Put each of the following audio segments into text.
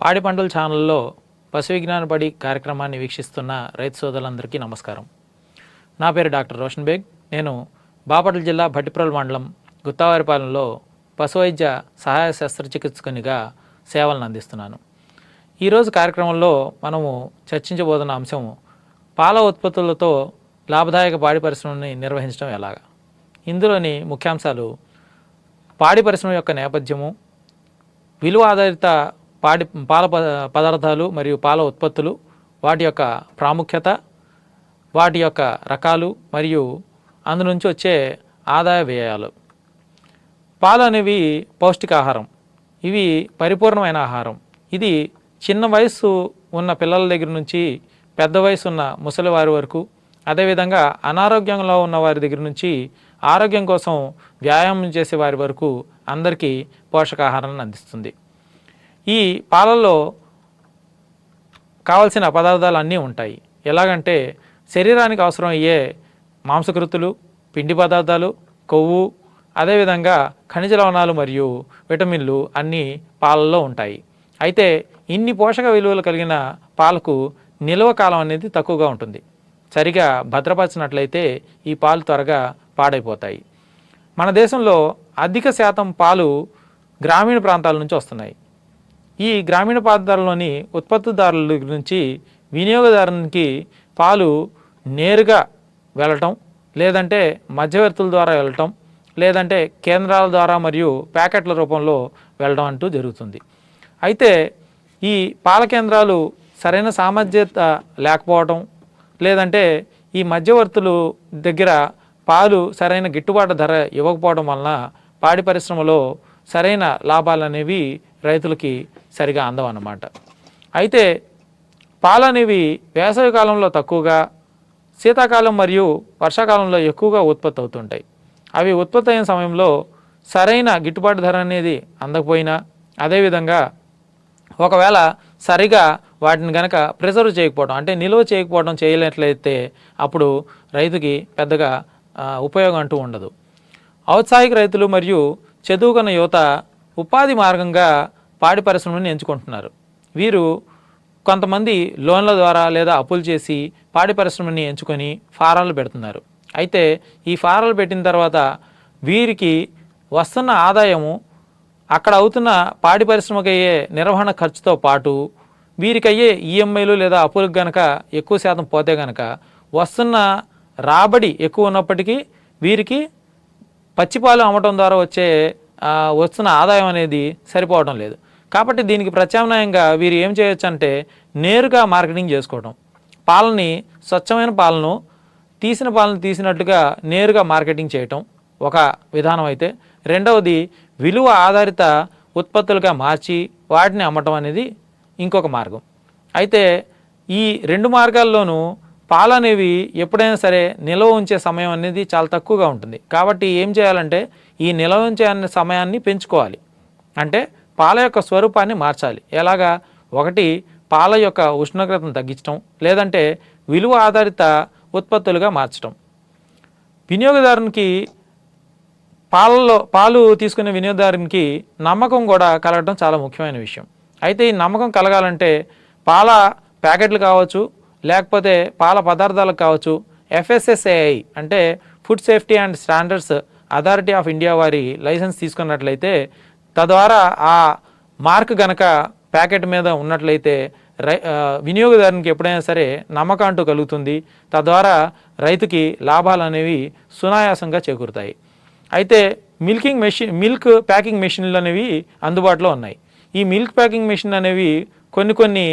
పాడి పంటల ఛానల్లో పశు విజ్ఞాన పడి కార్యక్రమాన్ని వీక్షిస్తున్న రైతు సోదరులందరికీ నమస్కారం. నా పేరు డాక్టర్ రోషన్ బేగ్. నేను బాపట్ల జిల్లా భట్టిప్రోల్ మండలం గుత్తావారిపాలెంలో పశు వైద్య సహాయ శస్త్రచికిత్సకునిగా సేవలను అందిస్తున్నాను. ఈరోజు కార్యక్రమంలో మనము చర్చించబోతున్న అంశం పాల ఉత్పత్తులతో లాభదాయక పాడి పరిశ్రమని నిర్వహించడం ఎలాగా? ఇందులోని ముఖ్యాంశాలు పాడి పరిశ్రమ యొక్క నేపథ్యము విలువ ఆధారిత పాడి పాల ప- పదార్థాలు మరియు పాల ఉత్పత్తులు వాటి యొక్క ప్రాముఖ్యత వాటి యొక్క రకాలు మరియు అందు నుంచి వచ్చే ఆదాయ వ్యయాలు. పాలు అనేవి పౌష్టికాహారం. ఇవి పరిపూర్ణమైన ఆహారం. ఇది చిన్న వయసు ఉన్న పిల్లల దగ్గర నుంచి పెద్ద వయసు ఉన్న ముసలి వారి వరకు అదేవిధంగా అనారోగ్యంలో ఉన్న వారి దగ్గర నుంచి ఆరోగ్యం కోసం వ్యాయామం చేసే వారి వరకు అందరికీ పోషకాహారాన్ని అందిస్తుంది. ఈ పాలల్లో కావలసిన పదార్థాలు అన్నీ ఉంటాయి. ఎలాగంటే శరీరానికి అవసరం అయ్యే మాంసకృతులు పిండి పదార్థాలు కొవ్వు అదేవిధంగా ఖనిజ లవణాలు మరియు విటమిన్లు అన్నీ పాలల్లో ఉంటాయి. అయితే ఇన్ని పోషక విలువలు కలిగిన పాలకు నిల్వ కాలం అనేది తక్కువగా ఉంటుంది. సరిగా భద్రపరిచినట్లయితే ఈ పాలు త్వరగా పాడైపోతాయి. మన దేశంలో అధిక శాతం పాలు గ్రామీణ ప్రాంతాల నుంచి వస్తున్నాయి. ఈ గ్రామీణ ప్రాంతాల్లోని ఉత్పత్తిదారుల నుంచి వినియోగదారునికి పాలు నేరుగా వెళ్ళటం లేదంటే మధ్యవర్తుల ద్వారా వెళ్ళటం లేదంటే కేంద్రాల ద్వారా మరియు ప్యాకెట్ల రూపంలో వెళ్ళడం అంటూ జరుగుతుంది. అయితే ఈ పాల కేంద్రాలు సరైన సామర్థ్యత లేకపోవడం లేదంటే ఈ మధ్యవర్తులు దగ్గర పాలు సరైన గిట్టుబాటు ధర ఇవ్వకపోవడం వలన పాడి పరిశ్రమలో సరైన లాభాలు అనేవి రైతులకి సరిగా అందవన్నమాట. అయితే పాలు అనేవి వేసవి కాలంలో తక్కువగా శీతాకాలం మరియు వర్షాకాలంలో ఎక్కువగా ఉత్పత్తి అవుతుంటాయి అవి ఉత్పత్తి అయిన సమయంలో సరైన గిట్టుబాటు ధర అనేది అందకపోయినా అదేవిధంగా ఒకవేళ సరిగా వాటిని కనుక ప్రిజర్వ్ చేయకపోవడం అంటే నిల్వ చేయకపోవడం చేయలేట్లయితే అప్పుడు రైతుకి పెద్దగా ఉపయోగం అంటూ ఉండదు. ఔత్సాహిక రైతులు మరియు చదువుకున్న యువత ఉపాధి మార్గంగా పాడి పరిశ్రమని ఎంచుకుంటున్నారు. వీరు కొంతమంది లోన్ల ద్వారా లేదా అప్పులు చేసి పాడి పరిశ్రమని ఎంచుకొని ఫారాలు పెడుతున్నారు. అయితే ఈ ఫారాలు పెట్టిన తర్వాత వీరికి వస్తున్న ఆదాయము అక్కడ అవుతున్న పాడి పరిశ్రమకు అయ్యే నిర్వహణ ఖర్చుతో పాటు వీరికయ్యే ఈఎంఐలు లేదా అప్పులకు గనక ఎక్కువ శాతం పోతే గనక వస్తున్న రాబడి ఎక్కువ ఉన్నప్పటికీ వీరికి పచ్చిపాలు అమ్మటం ద్వారా వచ్చే వస్తున్న ఆదాయం అనేది సరిపోవడం లేదు. కాబట్టి దీనికి ప్రత్యామ్నాయంగా వీరు ఏం చేయొచ్చు అంటే నేరుగా మార్కెటింగ్ చేసుకోవడం. పాలని స్వచ్ఛమైన పాలను తీసిన పాలను తీసినట్టుగా నేరుగా మార్కెటింగ్ చేయటం ఒక విధానం అయితే. రెండవది విలువ ఆధారిత ఉత్పత్తులుగా మార్చి వాటిని అమ్మటం అనేది ఇంకొక మార్గం. అయితే ఈ రెండు మార్గాల్లోనూ పాలు అనేవి ఎప్పుడైనా సరే నిల్వ ఉంచే సమయం అనేది చాలా తక్కువగా ఉంటుంది. కాబట్టి ఏం చేయాలంటే ఈ నిల్వ ఉంచే సమయాన్ని పెంచుకోవాలి. అంటే పాల యొక్క స్వరూపాన్ని మార్చాలి. ఎలాగా? ఒకటి పాల యొక్క ఉష్ణోగ్రతను తగ్గించడం లేదంటే విలువ ఆధారిత ఉత్పత్తులుగా మార్చడం వినియోగదారునికి పాలలో పాలు తీసుకునే వినియోగదారునికి నమ్మకం కూడా కలగడం చాలా ముఖ్యమైన విషయం. అయితే ఈ నమ్మకం కలగాలంటే పాల ప్యాకెట్లు కావచ్చు లేకపోతే పాల పదార్థాలకు కావచ్చు ఎఫ్ఎస్ఎస్ఏఐ అంటే food safety and standards authority of India వారి లైసెన్స్ తీసుకున్నట్లయితే తద్వారా ఆ మార్క్ గనక ప్యాకెట్ మీద ఉన్నట్లయితే రై వినియోగదారునికి ఎప్పుడైనా సరే నమ్మకం అంటూ కలుగుతుంది. తద్వారా రైతుకి లాభాలు అనేవి సునాయాసంగా చేకూరుతాయి. అయితే మిల్కింగ్ మెషిన్ మిల్క్ ప్యాకింగ్ మెషిన్లు అనేవి అందుబాటులో ఉన్నాయి. ఈ మిల్క్ ప్యాకింగ్ మెషిన్ అనేవి కొన్ని కొన్ని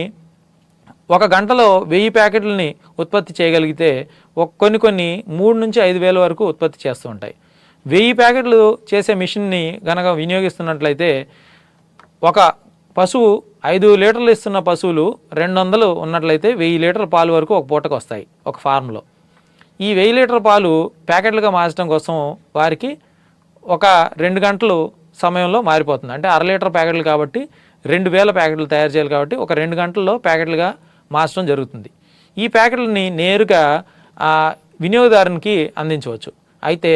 ఒక గంటలో వెయ్యి ప్యాకెట్లని ఉత్పత్తి చేయగలిగితే ఒక కొన్ని కొన్ని మూడు నుంచి ఐదు వేల వరకు ఉత్పత్తి చేస్తూ ఉంటాయి. వెయ్యి ప్యాకెట్లు చేసే మిషన్ని గనక వినియోగిస్తున్నట్లయితే ఒక పశువు ఐదు లీటర్లు ఇస్తున్న పశువులు రెండు వందలు ఉన్నట్లయితే వెయ్యి లీటర్ల పాలు వరకు ఒక పూటకు వస్తాయి ఒక ఫార్మ్లో. ఈ వెయ్యి లీటర్ పాలు ప్యాకెట్లుగా మార్చడం కోసం వారికి ఒక రెండు గంటలు సమయంలో మారిపోతుంది. అంటే అర లీటర్ ప్యాకెట్లు కాబట్టి రెండు వేల ప్యాకెట్లు తయారు చేయాలి కాబట్టి ఒక రెండు గంటల్లో ప్యాకెట్లుగా మార్చడం జరుగుతుంది. ఈ ప్యాకెట్లని నేరుగా వినియోగదారునికి అందించవచ్చు. అయితే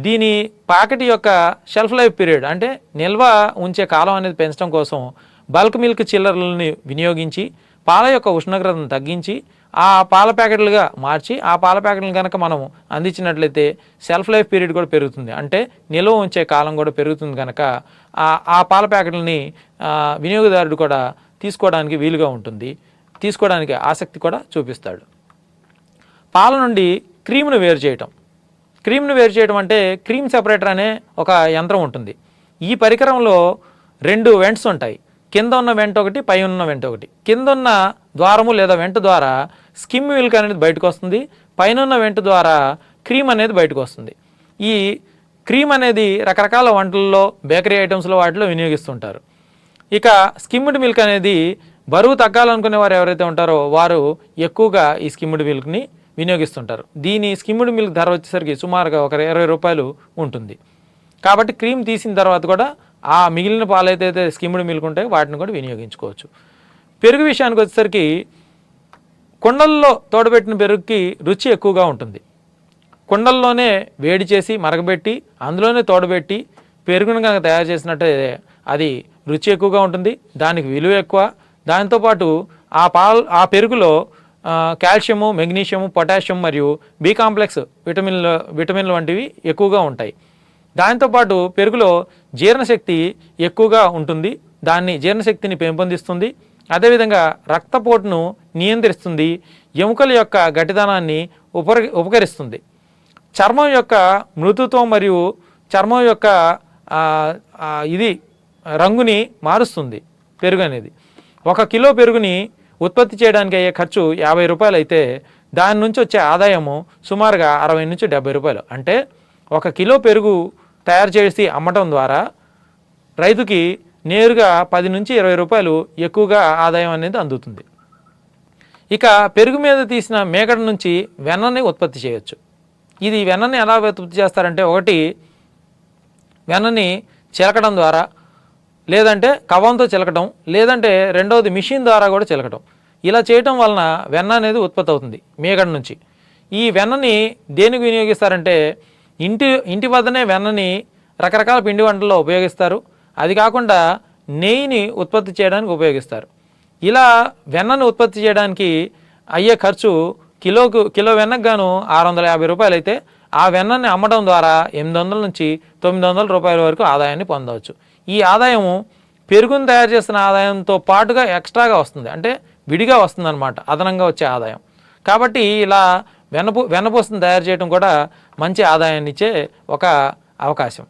దీని ప్యాకెట్ యొక్క షెల్ఫ్ లైఫ్ పీరియడ్ అంటే నిల్వ ఉంచే కాలం అనేది పెంచడం కోసం బల్క్ మిల్క్ చిల్లర్లని వినియోగించి పాల యొక్క ఉష్ణోగ్రతను తగ్గించి ఆ పాల ప్యాకెట్లుగా మార్చి ఆ పాల ప్యాకెట్లను కనుక మనం అందించినట్లయితే సెల్ఫ్ లైఫ్ పీరియడ్ కూడా పెరుగుతుంది. అంటే నిల్వ ఉంచే కాలం కూడా పెరుగుతుంది కనుక ఆ- ఆ పాల ప్యాకెట్లని వినియోగదారుడు కూడా తీసుకోవడానికి వీలుగా ఉంటుంది. తీసుకోవడానికి ఆసక్తి కూడా చూపిస్తాడు. పాల నుండి క్రీమ్ను వేరు చేయటం. క్రీమ్ను వేరు చేయడం అంటే క్రీమ్ సెపరేటర్ అనే ఒక యంత్రం ఉంటుంది. ఈ పరికరంలో రెండు వెంట్స్ ఉంటాయి. కింద ఉన్న వెంట ఒకటి పై ఉన్న వెంట ఒకటి. కింద ఉన్న ద్వారము లేదా వెంట ద్వారా స్కిమ్ మిల్క్ అనేది బయటకు వస్తుంది. పైన ఉన్న వెంట ద్వారా క్రీమ్ అనేది బయటకు వస్తుంది. ఈ క్రీమ్ అనేది రకరకాల వంటల్లో బేకరీ ఐటమ్స్లో వాటిలో వినియోగిస్తుంటారు. ఇక స్కిమ్డ్ మిల్క్ అనేది బరువు తగ్గాలనుకునే వారు ఎవరైతే ఉంటారో వారు ఎక్కువగా ఈ స్కిమ్డ్ మిల్క్ని వినియోగిస్తుంటారు. దీని స్కిమ్డ్ మిల్క్ ధర వచ్చేసరికి సుమారుగా ఒక ఇరవై రూపాయలు ఉంటుంది. కాబట్టి క్రీమ్ తీసిన తర్వాత కూడా ఆ మిగిలిన పాలు అయితే స్కిమ్డ్ మిల్క్ ఉంటాయో వాటిని కూడా వినియోగించుకోవచ్చు. పెరుగు విషయానికి వచ్చేసరికి కుండల్లో తోడబెట్టిన పెరుగుకి రుచి ఎక్కువగా ఉంటుంది. కుండల్లోనే వేడి చేసి మరగబెట్టి అందులోనే తోడబెట్టి పెరుగును కనుక తయారు చేసినట్టయితే అది రుచి ఎక్కువగా ఉంటుంది. దానికి విలువ ఎక్కువ. దాంతోపాటు ఆ పాల్ ఆ పెరుగులో కాల్షియము మెగ్నీషియము పొటాషియం మరియు బి కాంప్లెక్స్ విటమిన్లు విటమిన్లు వంటివి ఎక్కువగా ఉంటాయి. దాంతోపాటు పెరుగులో జీర్ణశక్తి ఎక్కువగా ఉంటుంది. దాన్ని జీర్ణశక్తిని పెంపొందిస్తుంది. అదేవిధంగా రక్తపోటును నియంత్రిస్తుంది. ఎముకల యొక్క గట్టిదనాన్ని ఉపర ఉపకరిస్తుంది. చర్మం యొక్క మృదుత్వం మరియు చర్మం యొక్క ఇది రంగుని మారుస్తుంది పెరుగు అనేది ఒక కిలో పెరుగుని ఉత్పత్తి చేయడానికి అయ్యే ఖర్చు యాభై రూపాయలు అయితే దాని నుంచి వచ్చే ఆదాయము సుమారుగా అరవై నుంచి డెబ్బై రూపాయలు. అంటే ఒక కిలో పెరుగు తయారు చేసి అమ్మటం ద్వారా రైతుకి నేరుగా పది నుంచి ఇరవై రూపాయలు ఎక్కువగా ఆదాయం అనేది అందుతుంది. ఇక పెరుగు మీద తీసిన మేకడ నుంచి వెన్నని ఉత్పత్తి చేయొచ్చు. ఇది వెన్నని ఎలా ఉత్పత్తి చేస్తారంటే ఒకటి వెన్నని చిలకడం ద్వారా లేదంటే కవంతో చిలకటం లేదంటే రెండవది మిషన్ ద్వారా కూడా చిలకటం. ఇలా చేయటం వలన వెన్న అనేది ఉత్పత్తి అవుతుంది మేగడ నుంచి. ఈ వెన్నని దేనికి వినియోగిస్తారంటే ఇంటి ఇంటి వద్దనే వెన్నని రకరకాల పిండి వంటల్లో ఉపయోగిస్తారు. అది కాకుండా నెయ్యిని ఉత్పత్తి చేయడానికి ఉపయోగిస్తారు. ఇలా వెన్నను ఉత్పత్తి చేయడానికి అయ్యే ఖర్చు కిలోకు కిలో వెన్నకు గాను ఆరు వందల యాభై రూపాయలు అయితే ఆ వెన్నని అమ్మడం ద్వారా ఎనిమిది వందల నుంచి తొమ్మిది వందల రూపాయల వరకు ఆదాయాన్ని పొందవచ్చు. ఈ ఆదాయము పెరుగును తయారు చేసిన ఆదాయంతో పాటుగా ఎక్స్ట్రాగా వస్తుంది. అంటే విడిగా వస్తుందన్నమాట. అదనంగా వచ్చే ఆదాయం. కాబట్టి ఇలా వెనపు వెన్నపూసను తయారు చేయడం కూడా మంచి ఆదాయాన్ని ఇచ్చే ఒక అవకాశం.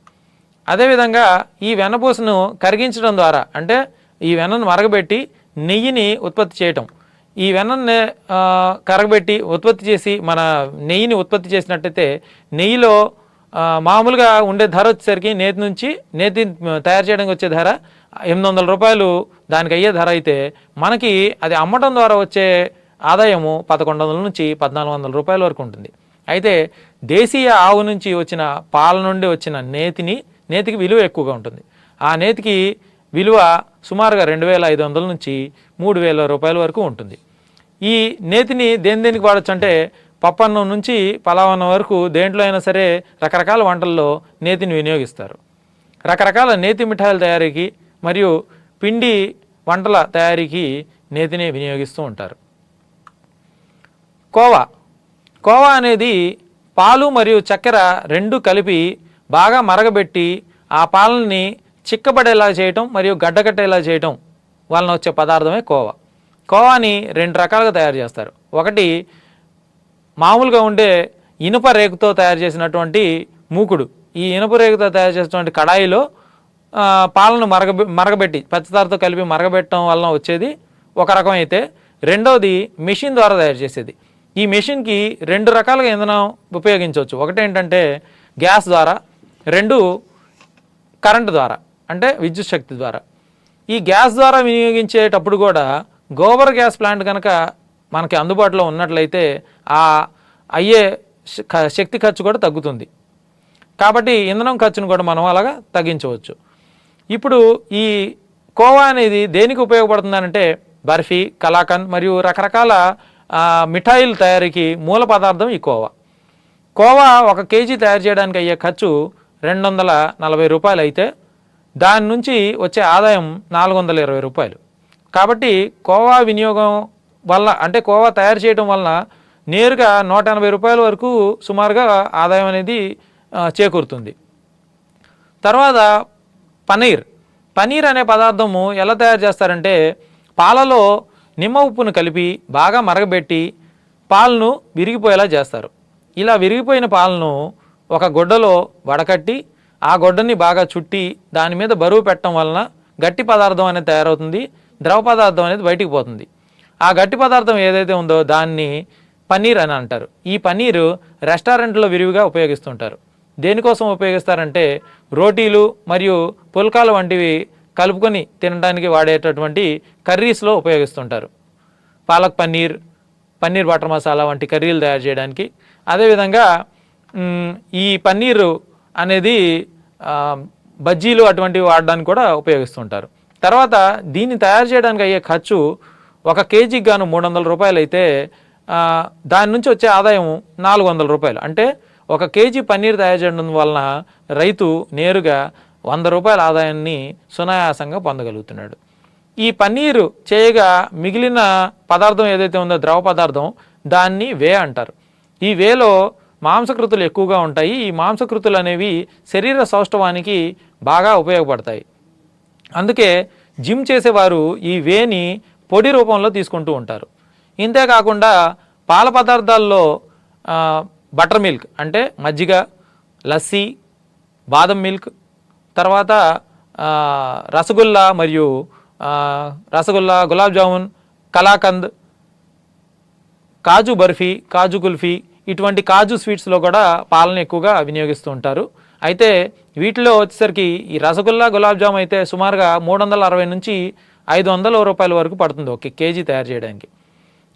అదేవిధంగా ఈ వెన్నపూసను కరిగించడం ద్వారా అంటే ఈ వెన్నను మరగబెట్టి నెయ్యిని ఉత్పత్తి చేయటం. ఈ వెన్నని కరగబెట్టి ఉత్పత్తి చేసి మన నెయ్యిని ఉత్పత్తి చేసినట్టయితే నెయ్యిలో మామూలుగా ఉండే ధర వచ్చేసరికి నేతి నుంచి నేతి తయారు చేయడానికి వచ్చే ధర ఎనిమిది వందల రూపాయలు దానికి అయ్యే ధర అయితే మనకి అది అమ్మటం ద్వారా వచ్చే ఆదాయము పదకొండు వందల నుంచి పద్నాలుగు వందల రూపాయల వరకు ఉంటుంది. అయితే దేశీయ ఆవు నుంచి వచ్చిన పాల నుండి వచ్చిన నేతిని నేతికి విలువ ఎక్కువగా ఉంటుంది. ఆ నేతికి విలువ సుమారుగా రెండు వేల ఐదు వందల నుంచి మూడు వేల రూపాయల వరకు ఉంటుంది. ఈ నేతిని దేని దేనికి వాడచ్చు అంటే పప్పన్నం నుంచి పలావన్నం వరకు దేంట్లో అయినా సరే రకరకాల వంటల్లో నేతిని వినియోగిస్తారు. రకరకాల నేతి మిఠాయిల తయారీకి మరియు పిండి వంటల తయారీకి నేతిని వినియోగిస్తూ ఉంటారు. కోవా. కోవా అనేది పాలు మరియు చక్కెర రెండు కలిపి బాగా మరగబెట్టి ఆ పాలని చిక్కబడేలా చేయటం మరియు గడ్డకట్టేలా చేయటం వలన వచ్చే పదార్థమే కోవా. కోవాని రెండు రకాలుగా తయారు చేస్తారు. ఒకటి మామూలుగా ఉండే ఇనుప రేకుతో తయారు చేసినటువంటి మూకుడు. ఈ ఇనుప రేకుతో తయారు చేసినటువంటి కడాయిలో పాలను మరగబె మరగబెట్టి పచ్చదారతో కలిపి మరగబెట్టడం వలన వచ్చేది ఒక రకం అయితే. రెండవది మెషిన్ ద్వారా తయారు చేసేది. ఈ మెషిన్కి రెండు రకాలుగా ఇంధనం ఉపయోగించవచ్చు. ఒకటి ఏంటంటే గ్యాస్ ద్వారా రెండు కరెంటు ద్వారా అంటే విద్యుత్ శక్తి ద్వారా. ఈ గ్యాస్ ద్వారా వినియోగించేటప్పుడు కూడా గోబర్ గ్యాస్ ప్లాంట్ కనుక మనకి అందుబాటులో ఉన్నట్లయితే ఆ అయ్యే శక్తి ఖర్చు కూడా తగ్గుతుంది. కాబట్టి ఇంధనం ఖర్చును కూడా మనం అలాగా తగ్గించవచ్చు. ఇప్పుడు ఈ కోవా అనేది దేనికి ఉపయోగపడుతుందంటే బర్ఫీ కలాకండ్ మరియు రకరకాల మిఠాయిల తయారీకి మూల పదార్థం ఈ కోవా. కోవా ఒక కేజీ తయారు చేయడానికి అయ్యే ఖర్చు రెండు వందల నలభై రూపాయలు అయితే దాని నుంచి వచ్చే ఆదాయం నాలుగు వందల ఇరవై రూపాయలు. కాబట్టి కోవా వినియోగం వల్ల అంటే కోవా తయారు చేయడం వలన నేరుగా నూట ఎనభై రూపాయల వరకు సుమారుగా ఆదాయం అనేది చేకూరుతుంది. తర్వాత పనీర్. పనీర్ అనే పదార్థము ఎలా తయారు చేస్తారంటే పాలలో నిమ్మ ఉప్పును కలిపి బాగా మరగబెట్టి పాలను విరిగిపోయేలా చేస్తారు. ఇలా విరిగిపోయిన పాలను ఒక గుడ్డలో వడకట్టి ఆ గుడ్డని బాగా చుట్టి దాని మీద బరువు పెట్టడం వలన గట్టి పదార్థం అనేది తయారవుతుంది ద్రవ పదార్థం అనేది బయటికి పోతుంది. ఆ గట్టి పదార్థం ఏదైతే ఉందో దాన్ని పన్నీర్ అని అంటారు. ఈ పన్నీరు రెస్టారెంట్లో విరివిగా ఉపయోగిస్తుంటారు. దేనికోసం ఉపయోగిస్తారంటే రోటీలు మరియు పుల్కాలు వంటివి కలుపుకొని తినడానికి వాడేటటువంటి కర్రీస్లో ఉపయోగిస్తుంటారు. పాలక్ పన్నీర్ పన్నీర్ బటర్ మసాలా వంటి కర్రీలు తయారు చేయడానికి. అదేవిధంగా ఈ పన్నీరు అనేది బజ్జీలు అటువంటివి వాడడానికి కూడా ఉపయోగిస్తుంటారు. తర్వాత దీన్ని తయారు చేయడానికి అయ్యే ఖర్చు ఒక కేజీకి గాను మూడు వందల రూపాయలు అయితే దాని నుంచి వచ్చే ఆదాయం నాలుగు వందల రూపాయలు. అంటే ఒక కేజీ పన్నీర్ తయారు చేయడం వలన రైతు నేరుగా వంద రూపాయల ఆదాయాన్ని సునాయాసంగా పొందగలుగుతున్నాడు. ఈ పన్నీరు చేయగా మిగిలిన పదార్థం ఏదైతే ఉందో ద్రవ పదార్థం దాన్ని వే అంటారు. ఈ వేలో మాంసకృతులు ఎక్కువగా ఉంటాయి. ఈ మాంసకృతులు అనేవి శరీర సౌష్ఠవానికి బాగా ఉపయోగపడతాయి. అందుకే జిమ్ చేసేవారు ఈ వేని పొడి రూపంలో తీసుకుంటూ ఉంటారు. ఇంతేకాకుండా పాల పదార్థాల్లో బటర్ మిల్క్ అంటే మజ్జిగ లస్సీ బాదం మిల్క్ తర్వాత రసగుల్లా మరియు రసగుల్లా గులాబ్ జామున్ కలాకంద్ కాజు బర్ఫీ కాజు కుల్ఫీ ఇటువంటి కాజు స్వీట్స్లో కూడా పాలను ఎక్కువగా వినియోగిస్తూ ఉంటారు. అయితే వీటిలో వచ్చేసరికి ఈ రసగుల్లా గులాబ్ జామ్ అయితే సుమారుగా మూడు వందల అరవై నుంచి ఐదు వందల రూపాయల వరకు పడుతుంది ఒక కేజీ తయారు చేయడానికి.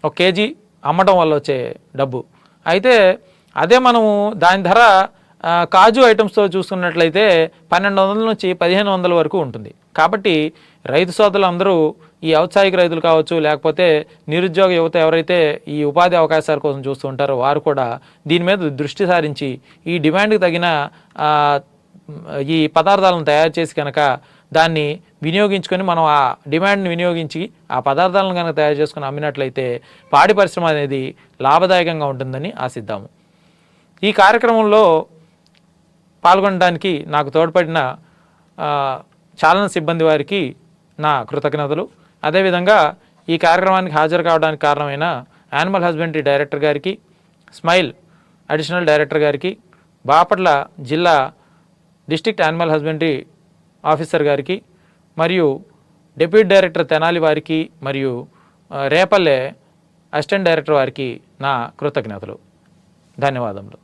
ఒక కేజీ అమ్మటం వల్ల వచ్చే డబ్బు. అయితే అదే మనము దాని ధర కాజు ఐటమ్స్తో చూసుకున్నట్లయితే పన్నెండు వందల నుంచి పదిహేను వందల వరకు ఉంటుంది. కాబట్టి రైతు సోదరులు అందరూ ఈ ఔత్సాహిక రైతులు కావచ్చు లేకపోతే నిరుద్యోగ యువత ఎవరైతే ఈ ఉపాధి అవకాశాల కోసం చూస్తూ ఉంటారో వారు కూడా దీని మీద దృష్టి సారించి ఈ డిమాండ్కి తగిన ఈ పదార్థాలను తయారు చేసి కనుక దాన్ని వినియోగించుకొని మనం ఆ డిమాండ్ని వినియోగించి ఆ పదార్థాలను కనుక తయారు చేసుకుని అమ్మినట్లయితే పాడి పరిశ్రమ అనేది లాభదాయకంగా ఉంటుందని ఆశిద్దాము. ఈ కార్యక్రమంలో పాల్గొనడానికి నాకు తోడ్పడిన చాలన సిబ్బంది వారికి నా కృతజ్ఞతలు. అదేవిధంగా ఈ కార్యక్రమానికి హాజరు కావడానికి కారణమైన యానిమల్ హస్బెండరీ డైరెక్టర్ గారికి స్మైల్ అడిషనల్ డైరెక్టర్ గారికి బాపట్ల జిల్లా డిస్ట్రిక్ట్ యానిమల్ హస్బెండరీ ఆఫీసర్ గారికి మరియు డిప్యూటీ డైరెక్టర్ తెనాలి వారికి మరియు రేపల్లె అసిస్టెంట్ డైరెక్టర్ వారికి నా కృతజ్ఞతలు. ధన్యవాదములు.